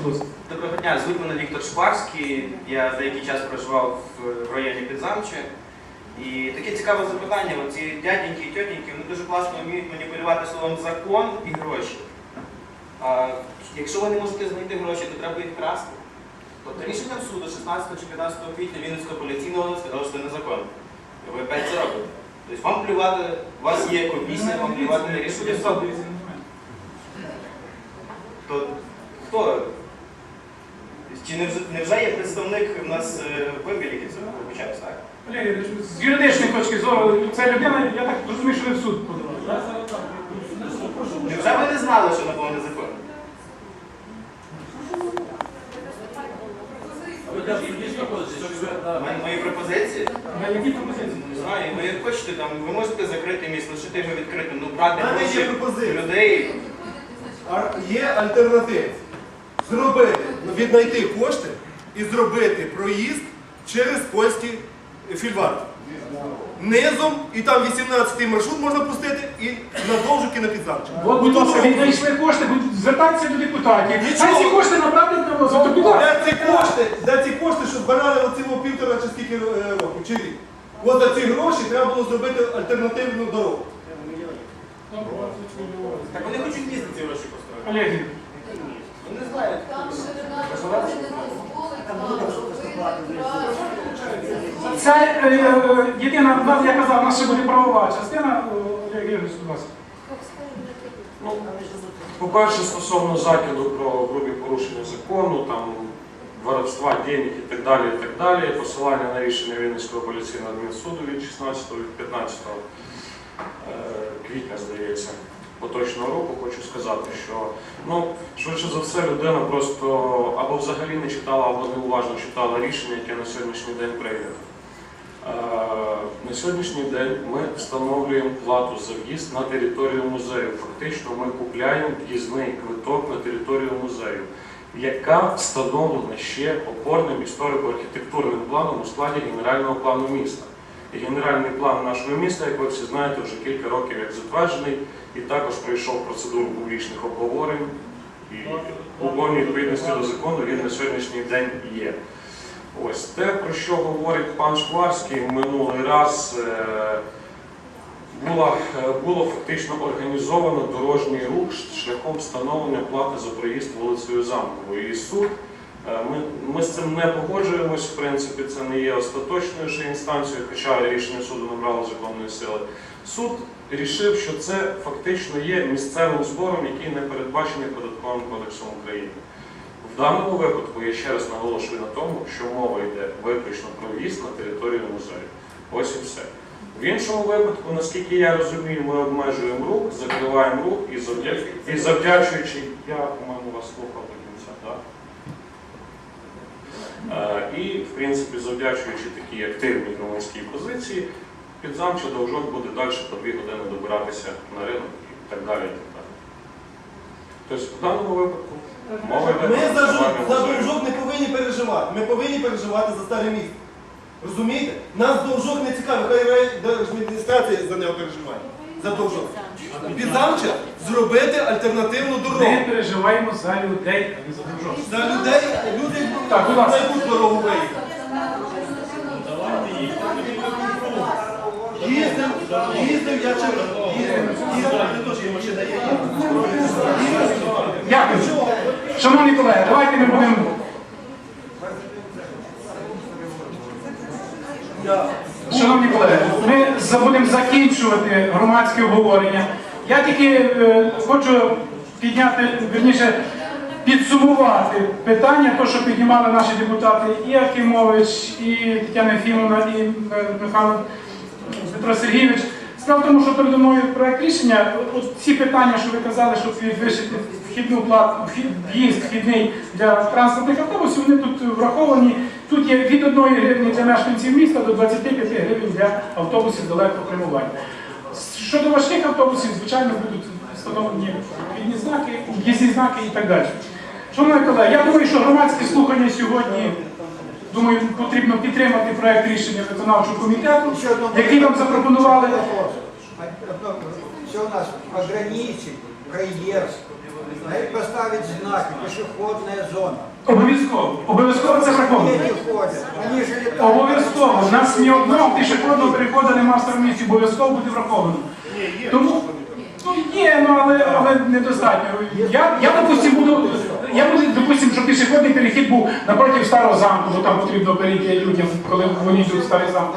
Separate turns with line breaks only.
Доброго дня, звуть мене Віктор Шпарський. Я деякий час проживав в районі Підзамче. І таке цікаве запитання. Оці дяденьки і тьотеньки вони дуже класно вміють маніпулювати словом закон і гроші. А якщо ви не можете знайти гроші, то треба їх красти. Тобто рішенням суду 16 чи 15 квітня Вінницького апеляційного сказало, що це незаконно. Ви опять це робите. Тобто вам плювати, у вас є комісія, вам плювати на рішення суду. То хто? Чи не вже, є представник у нас е, цього вибачаюсь, так?
Олег з юридичної точки зору, ця людина, я так розумію, що ви в суд подавали.
Невже ви не знали, що напевно незаконно? Мої, мої пропозиції?
Які пропозиції?
Не знаю, ви як хочете, там, ви можете закрити міст, лишити його відкритим, ну брати гроші людей.
Є альтернатива. Зробити, віднайти кошти і зробити проїзд через польський фільварк. Низом, і там 18-й маршрут можна пустити і надовжу кінопідзамчик.
От, будь ласка, віднайшли кошти, звертайтеся до депутатів.
Нічого.
Хай ці кошти направлять на ласка.
Де ці кошти, де ці кошти, що збирали оці півтора чи скільки е, років, чи рік. От за ці гроші треба було зробити альтернативну дорогу.
Так вони хочуть місто ці гроші построїти.
Олег Ігорович,
Вони знають.
Це е, е, єдина, я казав, у нас ще буде правова частина. Олег Ігорович, будь ласка.
Ну, по-перше, стосовно закиду про грубі порушення закону, там воровства, денег і так далі, і так далі, посилання на рішення Вінницького апеляційного адмінсуду від 16 від 15 е, квітня, здається, поточного року, хочу сказати, що ну, швидше за все людина просто або взагалі не читала, або неуважно читала рішення, яке на сьогоднішній день прийнято. Е, На сьогоднішній день ми встановлюємо плату за в'їзд на територію музею. Фактично ми купляємо в'їзний квиток на територію музею, яка встановлена ще опорним історико-архітектурним планом у складі генерального плану міста. Генеральний план нашого міста, як ви всі знаєте, вже кілька років як затверджений, і також пройшов процедуру публічних обговорень. І у повній відповідності до закону він на сьогоднішній день є. Ось те, про що говорить пан Шкварський минулий раз, е, було, е, було фактично організовано дорожній рух шляхом встановлення плати за проїзд вулицею Замковою. І суд, ми, ми з цим не погоджуємось, в принципі, це не є остаточною ще інстанцією, хоча рішення суду набрало законної сили. Суд рішив, що це фактично є місцевим збором, який не передбачений податковим кодексом України. В даному випадку я ще раз наголошую на тому, що мова йде виключно про в'їзд на територію музею. Ось і все. В іншому випадку, наскільки я розумію, ми обмежуємо рух, закриваємо рух і завдячуючи, я, по-моєму, вас слухав до кінця, так? Е, І, в принципі, завдячуючи такій активній громадській позиції, підзамче довжок буде далі по дві години добиратися на ринок і так далі. І так далі. Тобто, в даному випадку мова йде
Ми за, довжок не повинні переживати. Ми повинні переживати за старе місто. Розумієте? Нас довжок не цікавий, хай адміністрація за нього переживає. За довжок. Підзамча зробити альтернативну дорогу.
Ми переживаємо за людей, а не за державу.
За людей, люди
Так, будь ласка.
знайдуть дорогу виїхати. Їздив, їздив, я чим їздив, їздив, не то, що машина є.
Дякую. Шановні колеги, давайте ми будемо.
Я
Шановні колеги, будемо закінчувати громадське обговорення. Я тільки е, хочу підняти, верніше, підсумувати питання, то, що піднімали наші депутати і Акимович, і Тетяна Ефімовна, і е, Михайло Дмитро Сергійович. Справа в тому, що передо мною проект рішення, от ці питання, що ви казали, що підвищити вхідну плату, в'їзд вхідний для транспортних автобусів, вони тут враховані. Тут є від 1 гривні для мешканців міста до 25 гривень для автобусів далекого прямування. Щодо важких автобусів, звичайно, будуть встановлені вхідні знаки, в'їзні знаки і так далі. Шановні колеги, я думаю, що громадські слухання сьогодні, думаю, потрібно підтримати проект рішення виконавчого комітету, який вам запропонували.
Все у нас пограничник, проезд, поставить знаки, пешеходная зона.
Обов'язково. Обов'язково Обов'язково. У нас ні одного пішохідного переходу нема в старому місті. Обов'язково буде враховано. Тому ну є, ну але, але недостатньо. Я, я допустим, буду, я буду, допустим, що пішохідний перехід був напроти старого замку, бо там потрібно перейти людям, коли вони йдуть в старий замок.